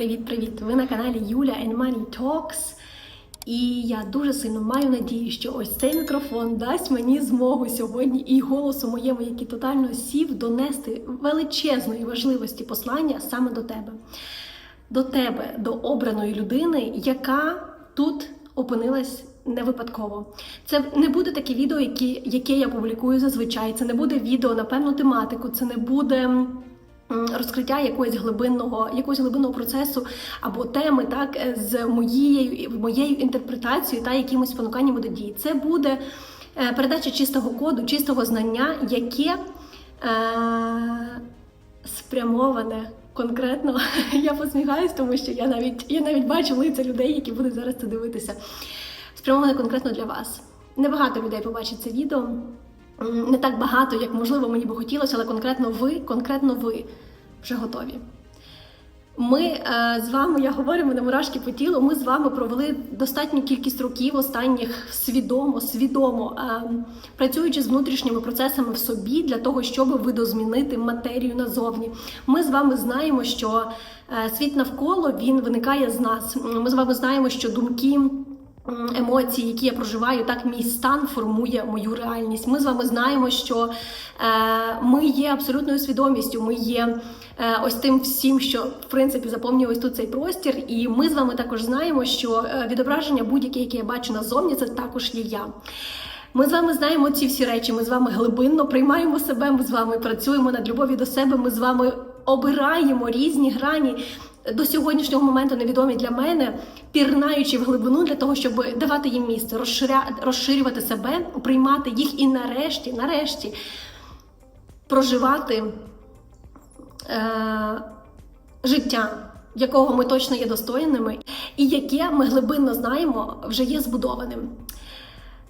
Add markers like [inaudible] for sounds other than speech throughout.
Привіт-привіт! Ви на каналі Юля and Money Talks. І я дуже сильно маю надію, що ось цей мікрофон дасть мені змогу сьогодні і голосу моєму, який тотально сів, донести величезної важливості послання саме до тебе. До тебе, до обраної людини, яка тут опинилась не випадково. Це не буде таке відео, які, яке я публікую зазвичай. Це не буде відео на певну тематику, це не буде. Розкриття якогось глибинного, якогось глибинного процесу або теми, так е, з моєю моєю інтерпретацією та якимось спонуканням до дії. Це буде е, передача чистого коду, чистого знання, яке е, спрямоване конкретно. [laughs] Я посміхаюсь, тому що я навіть я навіть бачу лиця людей, які будуть зараз це дивитися. Спрямоване конкретно для вас. Небагато людей побачить це відео. Не так багато, як можливо мені би хотілося, але конкретно ви, конкретно ви вже готові. Ми е, з вами, я говорю, мене мурашки по тілу. Ми з вами провели достатню кількість років останніх свідомо, свідомо е, працюючи з внутрішніми процесами в собі для того, щоб видозмінити матерію назовні. Ми з вами знаємо, що е, світ навколо він виникає з нас. Ми з вами знаємо, що думки. Емоції, які я проживаю, так мій стан формує мою реальність. Ми з вами знаємо, що е, ми є абсолютною свідомістю, ми є е, ось тим всім, що в принципі заповнює ось тут цей простір. І ми з вами також знаємо, що е, відображення будь-яке, яке я бачу назовні, це також є я. Ми з вами знаємо ці всі речі. Ми з вами глибинно приймаємо себе. Ми з вами працюємо над любов'ю до себе. Ми з вами обираємо різні грані. До сьогоднішнього моменту невідомі для мене, пірнаючи в глибину для того, щоб давати їм місце, розширювати себе, приймати їх і нарешті, нарешті проживати е... життя, якого ми точно є достойними, і яке ми глибинно знаємо, вже є збудованим.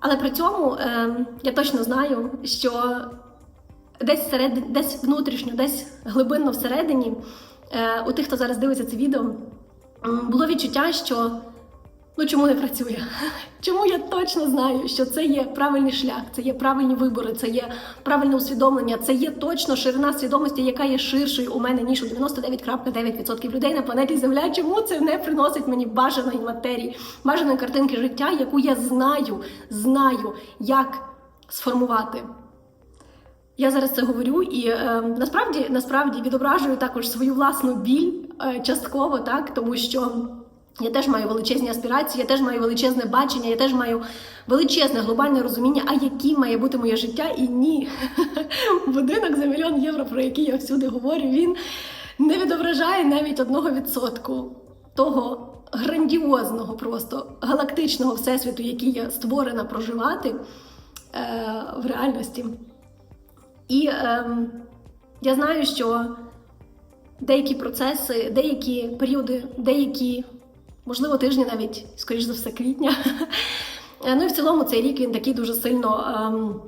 Але при цьому е, я точно знаю, що десь всередині, десь внутрішньо, десь глибинно всередині, у тих, хто зараз дивиться це відео, було відчуття, що ну чому не працює? [laughs] Чому я точно знаю, що це є правильний шлях, це є правильні вибори, це є правильне усвідомлення, це є точно ширина свідомості, яка є ширшою у мене, ніж у 99,9% людей на планеті Земля. Чому це не приносить мені бажаної матерії, бажаної картинки життя, яку я знаю, знаю, як сформувати? Я зараз це говорю і е, насправді насправді відображую також свою власну біль е, частково, так тому що я теж маю величезні аспірації, я теж маю величезне бачення, я теж маю величезне глобальне розуміння, а яким має бути моє життя, і ні. [laughs] Будинок за мільйон євро, про який я всюди говорю, він не відображає навіть одного відсотку того грандіозного, просто галактичного всесвіту, який я створена проживати е, в реальності. І ем, я знаю, що деякі процеси, деякі періоди, деякі, можливо, тижні навіть, скоріш за все, квітня. [laughs] Ну і в цілому цей рік він такий дуже сильно, ем,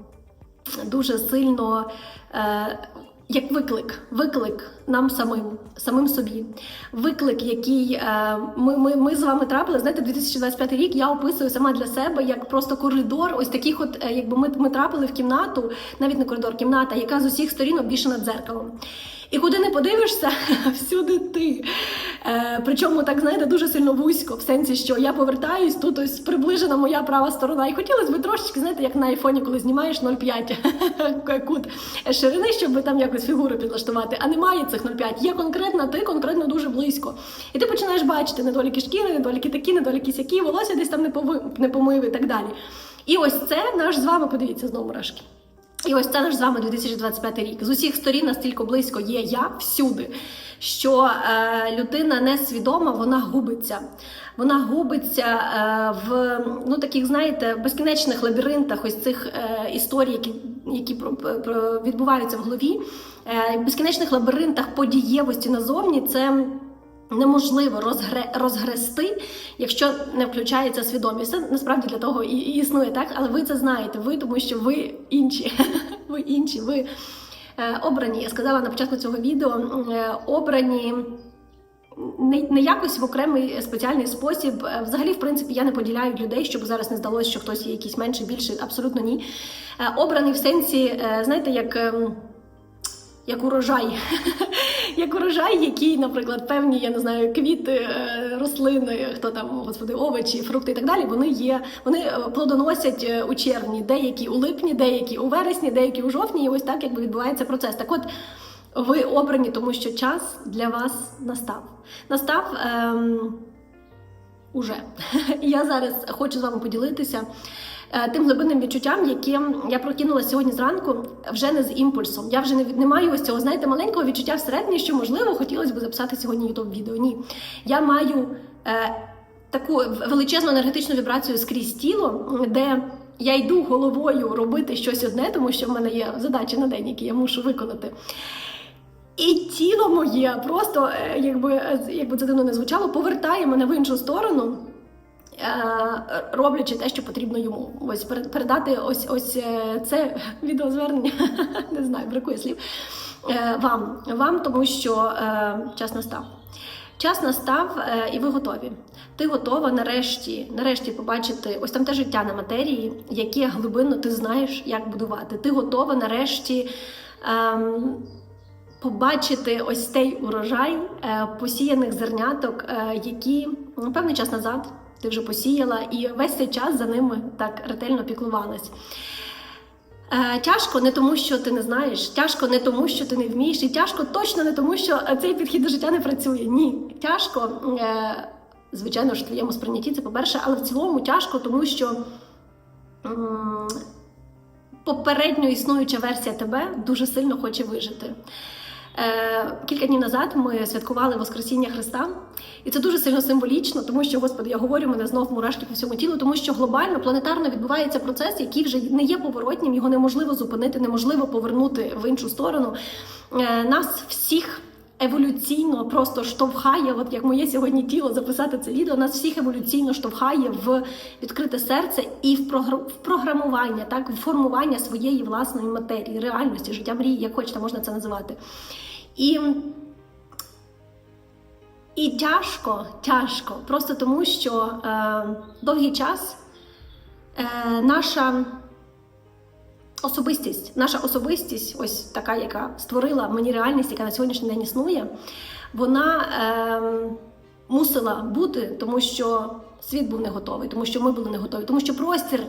дуже сильно. Е, як виклик, виклик нам самим, самим собі. Виклик, який е, ми, ми, ми з вами трапили. Знаєте, 2025 рік я описую сама для себе як просто коридор. Ось таких, от е, якби ми, ми трапили в кімнату, навіть не коридор, кімната, яка з усіх сторін обвішана дзеркалом. І куди не подивишся, [laughs] всюди ти. Е, причому так знаєте, дуже сильно вузько, в сенсі, що я повертаюсь, тут ось приближена моя права сторона. І хотілося б трошечки, знаєте, як на айфоні, коли знімаєш 0,5 [laughs] кут ширини, щоб там якось фігуру підлаштувати. А немає цих 0,5. Є конкретно ти, конкретно дуже близько. І ти починаєш бачити недоліки шкіри, недоліки такі, недоліки сякі, волосся десь там не помив і так далі. І ось це наш з вами, подивіться знову мурашки. І ось це наш з вами 2025 рік. З усіх сторін настільки близько є я всюди, що е, людина несвідома, вона губиться. Вона губиться е, в ну таких, знаєте, безкінечних лабіринтах ось цих е, історій, які, які про, про, відбуваються в голові. Е, безкінечних лабіринтах подієвості назовні це. Неможливо розгре, розгрести, якщо не включається свідомість. Це насправді для того і, існує, так? Але ви це знаєте, ви, тому що ви інші. [laughs] ви інші, ви е, обрані. Я сказала на початку цього відео, е, обрані. Не, не якось в окремий спеціальний спосіб. Е, Взагалі, в принципі, я не поділяю людей, щоб зараз не здалося, що хтось є якийсь менший, більший. Абсолютно ні. Обраний в сенсі, знаєте, як. ем, як урожай, [laughs] як урожай, який, наприклад, певні, я не знаю, квіти, е, рослини, хто там, господи, овочі, фрукти і так далі, вони є, вони е, плодоносять е, у червні, деякі у липні, деякі у вересні, деякі у жовтні. І ось так якби відбувається процес. Так от. Ви обрані, тому що час для вас настав. Настав ем, уже. [laughs] Я зараз хочу з вами поділитися тим глибинним відчуттям, яким я прокинулася сьогодні зранку, вже не з імпульсом. Я вже не, не маю ось цього, знаєте, маленького відчуття всередині, що можливо хотілося б записати сьогодні youtube відео. Ні. Я маю е, таку величезну енергетичну вібрацію скрізь тіло, де. Я йду головою робити щось одне, тому що в мене є задачі на день, які я мушу виконати. І тіло моє просто, е, якби, е, якби це дивно не звучало, повертає мене в іншу сторону, е, роблячи те, що потрібно йому. Ось передати ось ось е, це [laughs] відеозвернення, [laughs] не знаю, бракує слів. е, Вам, вам, тому що е, час настав. Час настав, е, і ви готові. Ти готова нарешті, нарешті побачити ось там те життя на матерії, яке глибинно ти знаєш, як будувати. Ти готова нарешті. ем, побачити ось цей урожай е, посіяних зерняток, е, які ну, певний час назад ти вже посіяла, і весь цей час за ними так ретельно піклувалась. Е, Тяжко не тому, що ти не знаєш, тяжко не тому, що ти не вмієш, і тяжко точно не тому, що цей підхід до життя не працює. Ні, тяжко, е, звичайно ж, в твоєму сприйнятті це по-перше, але в цілому тяжко, тому що попередньо існуюча версія тебе дуже сильно хоче вижити. Е, Кілька днів назад ми святкували Воскресіння Христа, і це дуже сильно символічно, тому що, Господи, я говорю, мене знов мурашки по всьому тілу, тому що глобально, планетарно відбувається процес, який вже не є поворотнім, його неможливо зупинити, неможливо повернути в іншу сторону. Е, Нас всіх. Еволюційно просто штовхає, от як моє сьогодні тіло записати це відео, нас всіх еволюційно штовхає в відкрите серце і в програ- в програмування, так в формування своєї власної матерії, реальності, життя мрії, як хочете, можна це називати. І, і тяжко, тяжко, просто тому що е, довгий час е, наша особистість, наша особистість, ось така, яка створила мені реальність, яка на сьогоднішній день існує, вона е, мусила бути, тому що світ був не готовий, тому що ми були не готові, тому що простір.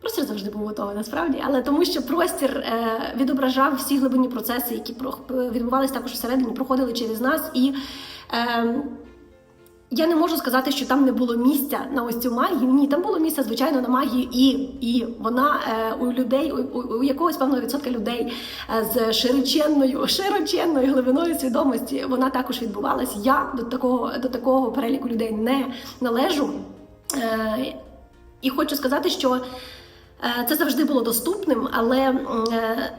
Простір завжди був готовий насправді, але тому, що простір е, відображав всі глибинні процеси, які відбувалися також всередині, проходили через нас. І е, я не можу сказати, що там не було місця на ось цю магію. Ні, там було місце, звичайно, на магію, і, і вона е, у людей, у, у, якогось певного відсотка людей е, з широченною, широченною глибиною свідомості, вона також відбувалась. Я до такого, до такого переліку людей не належу. Е, і хочу сказати, що е, це завжди було доступним, але е,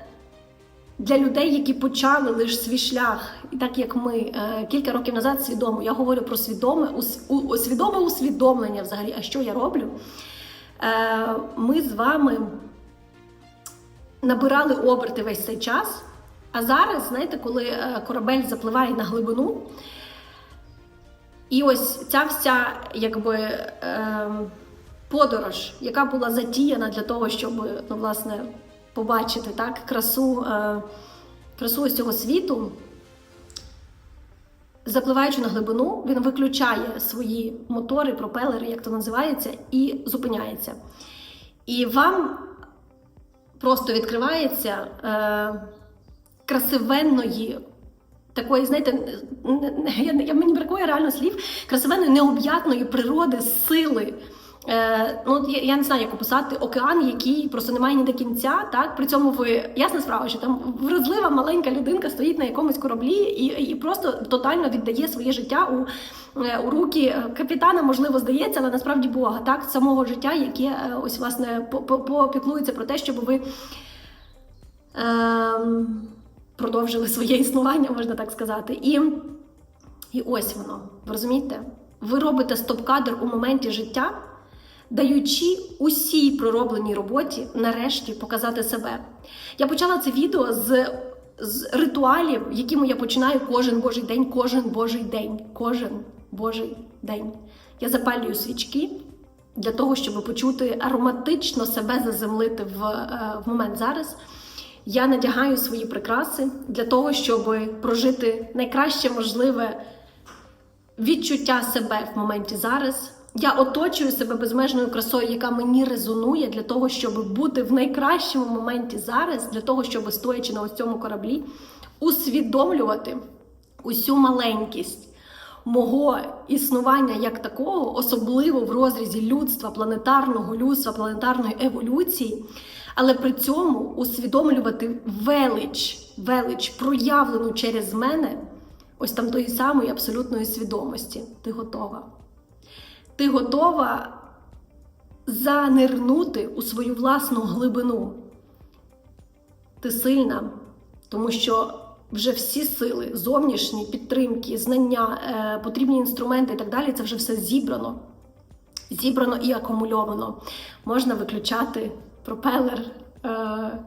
для людей, які почали лише свій шлях, і так як ми е, кілька років назад свідомо, я говорю про свідоме, свідоме усвідомлення взагалі, а що я роблю. Е, Ми з вами набирали оберти весь цей час. А зараз, знаєте, коли е, корабель запливає на глибину, і ось ця вся якби е, подорож, яка була затіяна для того, щоб ну, власне, побачити так, красу, е, красу ось цього світу, запливаючи на глибину, він виключає свої мотори, пропелери, як то називається, і зупиняється. І вам просто відкривається е, красивенної такої, знаєте, я, я, мені бракує реально слів, красивенної необ'ятної природи, сили. Е, ну, я, я не знаю, як описати океан, який просто не має ніде кінця. Так? При цьому ви ясна справа, що там вразлива маленька людинка стоїть на якомусь кораблі і, і просто тотально віддає своє життя у, е, у руки капітана, можливо, здається, але насправді Бога, так, самого життя, яке е, ось власне по- по- попіклується про те, щоб ви. Ем, продовжили своє існування, можна так сказати. І, і ось воно, розумієте? Ви робите стоп-кадр у моменті життя, даючи усій проробленій роботі нарешті показати себе. Я почала це відео з, з ритуалів, якими я починаю кожен божий день, кожен божий день, кожен божий день. Я запалюю свічки. Для того, щоб почути ароматично себе заземлити в, е, в момент зараз. Я надягаю свої прикраси для того, щоб прожити найкраще можливе відчуття себе в моменті зараз. Я оточую себе безмежною красою, яка мені резонує для того, щоб бути в найкращому моменті зараз, для того, щоб стоячи на ось цьому кораблі, усвідомлювати усю маленькість мого існування як такого, особливо в розрізі людства, планетарного людства, планетарної еволюції, але при цьому усвідомлювати велич, велич, проявлену через мене, ось там тої самої абсолютної свідомості. Ти готова. Ти готова занирнути у свою власну глибину. Ти сильна, тому що вже всі сили, зовнішні підтримки, знання, е, потрібні інструменти і так далі, це вже все зібрано. Зібрано і акумульовано. Можна виключати пропелер, е,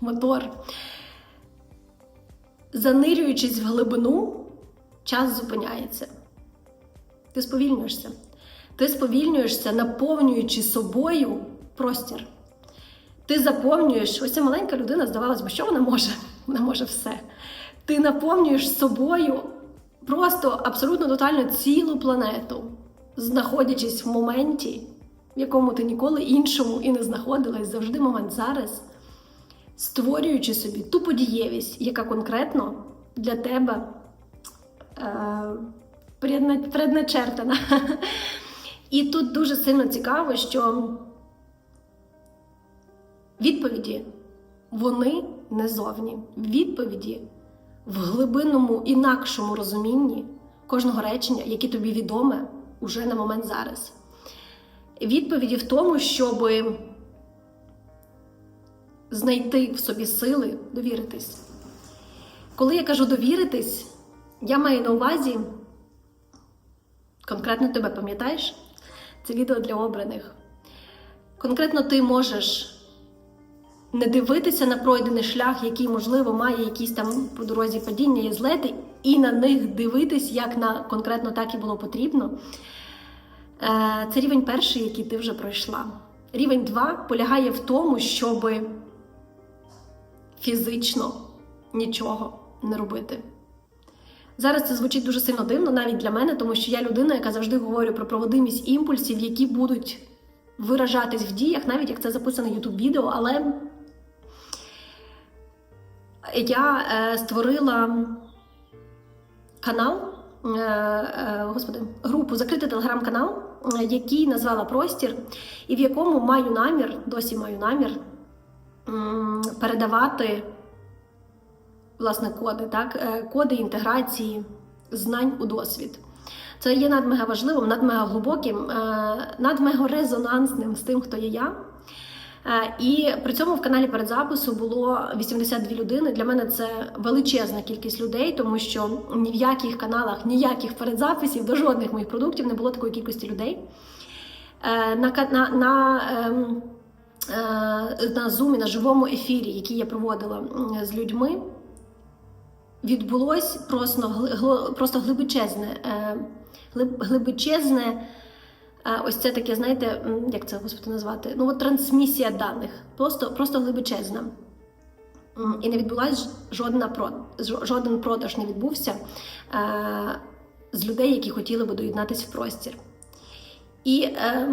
мотор. Занирюючись в глибину, час зупиняється. Ти сповільнюєшся. Ти сповільнюєшся, наповнюючи собою простір. Ти заповнюєш, ось ця маленька людина, здавалось би, що вона може? [laughs] Вона може все. Ти наповнюєш собою просто абсолютно тотально цілу планету, знаходячись в моменті, в якому ти ніколи іншому і не знаходилась, завжди момент зараз, створюючи собі ту подієвість, яка конкретно для тебе е, предна- предначертана. [laughs] І тут дуже сильно цікаво, що відповіді вони не зовні. Відповіді в глибинному інакшому розумінні кожного речення, яке тобі відоме уже на момент зараз. Відповіді в тому, щоб знайти в собі сили довіритись. Коли я кажу довіритись, я маю на увазі конкретно тебе пам'ятаєш? Це відео для обраних. Конкретно ти можеш не дивитися на пройдений шлях, який, можливо, має якісь там по дорозі падіння і злети, і на них дивитись, як на конкретно так і було потрібно. Е, Це рівень перший, який ти вже пройшла. Рівень 2 полягає в тому, щоб фізично нічого не робити. Зараз це звучить дуже сильно дивно, навіть для мене, тому що я людина, яка завжди говорю про проводимість імпульсів, які будуть виражатись в діях, навіть як це записано youtube відео, але я е, створила канал, е, е, господи, групу, закритий телеграм-канал, який назвала Простір, і в якому маю намір, досі маю намір передавати власне коди, так, е, коди інтеграції знань у досвід. Це є надмега важливим, надмега глибоким, е, надмега резонансним з тим, хто є я. Е, І при цьому в каналі передзапису було 82 людини. Для мене це величезна кількість людей, тому що ні в яких каналах, ніяких передзаписів до жодних моїх продуктів не було такої кількості людей. На, на, на, ем, е, на Zoom, на живому ефірі, який я проводила з людьми, відбулось просто, просто глибочезне, е, е, ось це таке, знаєте, як це господи назвати? Ну, от трансмісія даних. Просто, просто глибочезна. І не відбулась жодна жоден продаж не відбувся е, з людей, які хотіли би доєднатися в простір. І е,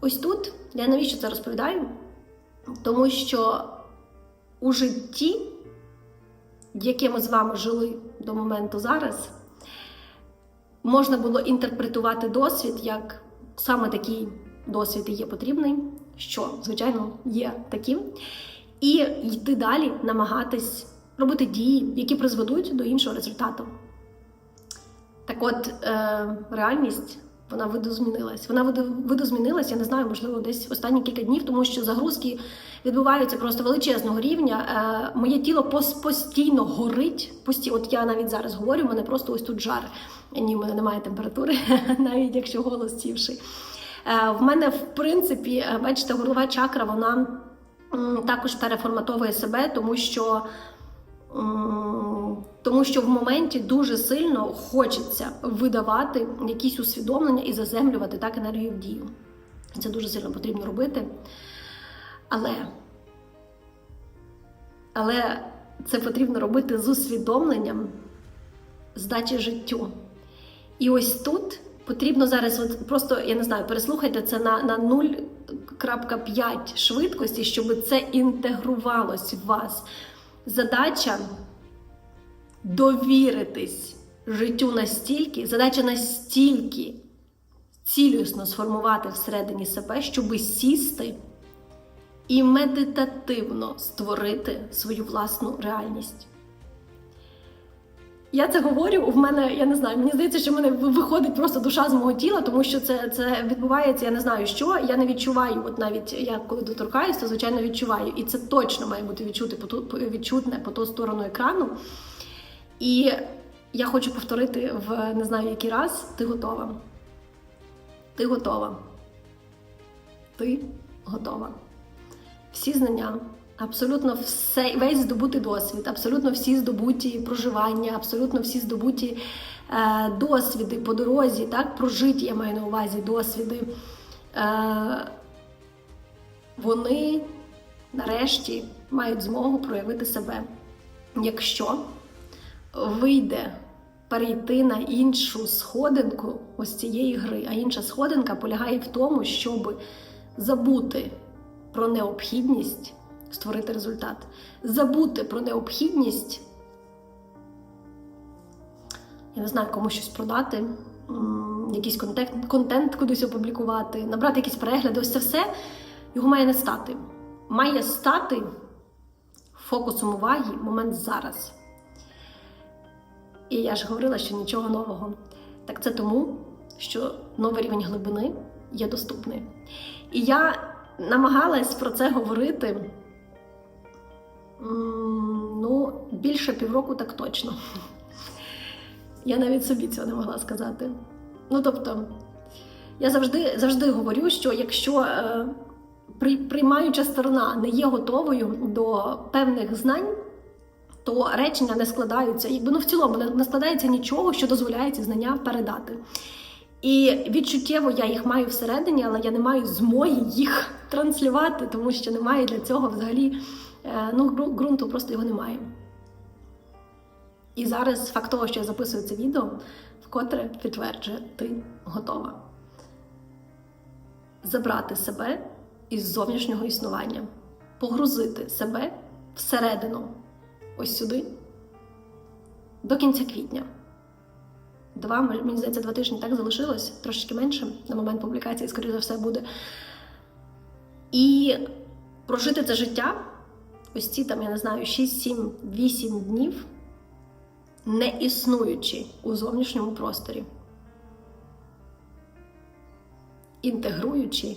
ось тут я навіщо це розповідаю? Тому що у житті яке ми з вами жили до моменту зараз, можна було інтерпретувати досвід як саме такий досвід і є потрібний, що, звичайно, є таким, і йти далі, намагатись робити дії, які призведуть до іншого результату. Так от, е, реальність. Вона видозмінилась. Вона видо- видозмінилась, я не знаю, можливо, десь останні кілька днів, тому що загрузки відбуваються просто величезного рівня. Е, моє тіло постійно горить. Пості... От я навіть зараз говорю, в мене просто ось тут жар. Ні, в мене немає температури, [laughs] навіть якщо голос сівший. Е, в мене, в принципі, е, бачите, горлова чакра, вона також переформатовує себе, тому що. М, Тому що в моменті дуже сильно хочеться видавати якісь усвідомлення і заземлювати так енергію в дію. Це дуже сильно потрібно робити. Але Але це потрібно робити з усвідомленням здачі життю. І ось тут потрібно зараз, от просто я не знаю, переслухайте це на, на 0,5 швидкості, щоб це інтегрувалось в вас. Задача довіритись життю настільки, задача настільки цілісно сформувати всередині себе, щоби сісти і медитативно створити свою власну реальність. Я це говорю. В мене я не знаю. Мені здається, що в мене виходить просто душа з мого тіла, тому що це це відбувається. Я не знаю, що я не відчуваю. От навіть я коли доторкаюсь, то звичайно відчуваю, і це точно має бути відчути по ту відчутне по ту сторону екрану. І я хочу повторити в не знаю який раз. Ти готова. Ти готова. Ти готова. Всі знання. Абсолютно все, весь здобутий досвід, абсолютно всі здобуті проживання, абсолютно всі здобуті е, досвіди по дорозі, так, прожиті, я маю на увазі досвіди. Е, вони нарешті мають змогу проявити себе. Якщо вийде перейти на іншу сходинку ось цієї гри, а інша сходинка полягає в тому, щоб забути про необхідність створити результат. Забути про необхідність, я не знаю, комусь щось продати, якийсь контент, контент кудись опублікувати, набрати якісь перегляди. Ось це все його має не стати. Має стати фокусом уваги момент зараз. І я ж говорила, що нічого нового. Так це тому, що новий рівень глибини є доступний. І я намагалась про це говорити. Ну, більше півроку так точно. Я навіть собі цього не могла сказати. Ну, тобто, я завжди завжди говорю, що якщо е, при, приймаюча сторона не є готовою до певних знань, то речення не складаються, якби ну в цілому не складається нічого, що дозволяє ці знання передати. І відчуттєво я їх маю всередині, але я не маю змоги їх транслювати, тому що немає для цього взагалі. Е, ну, ґрунту просто його немає. І зараз факт того, що я записую це відео, вкотре підтверджує, ти готова забрати себе із зовнішнього існування, погрузити себе всередину, ось сюди, до кінця квітня. Два, мені здається, два тижні так залишилось, трошечки менше на момент публікації, скоріше за все, буде. І прожити це життя ось ці там, я не знаю, 6, 7, 8 днів, не існуючи у зовнішньому просторі, інтегруючи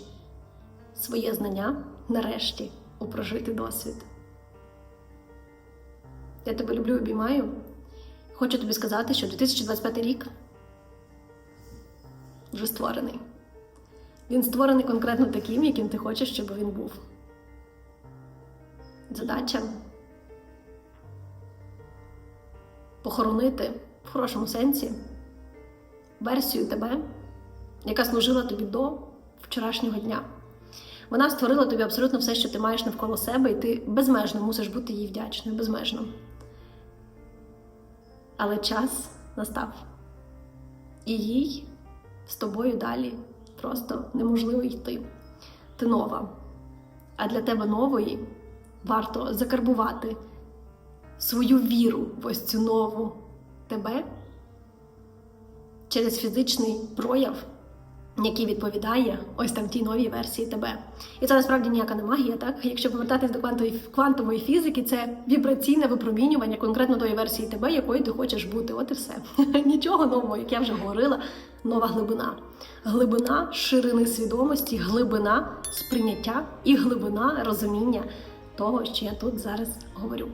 своє знання нарешті у прожитий досвід. Я тебе люблю і обіймаю. Хочу тобі сказати, що 2025 рік вже створений. Він створений конкретно таким, яким ти хочеш, щоб він був задача похоронити в хорошому сенсі версію тебе, яка служила тобі до вчорашнього дня. Вона створила тобі абсолютно все, що ти маєш навколо себе, і ти безмежно мусиш бути їй вдячною, безмежно. Але час настав. І їй з тобою далі просто неможливо йти. Ти нова. А для тебе нової варто закарбувати свою віру в ось цю нову тебе через фізичний прояв, який відповідає ось там тій новій версії тебе. І це насправді ніяка не магія, так? Якщо повертатись до квантової, квантової фізики, це вібраційне випромінювання конкретно тої версії тебе, якою ти хочеш бути. От і все. [laughs] Нічого нового, як я вже говорила, нова глибина. Глибина ширини свідомості, глибина сприйняття і глибина розуміння того, що я тут зараз говорю.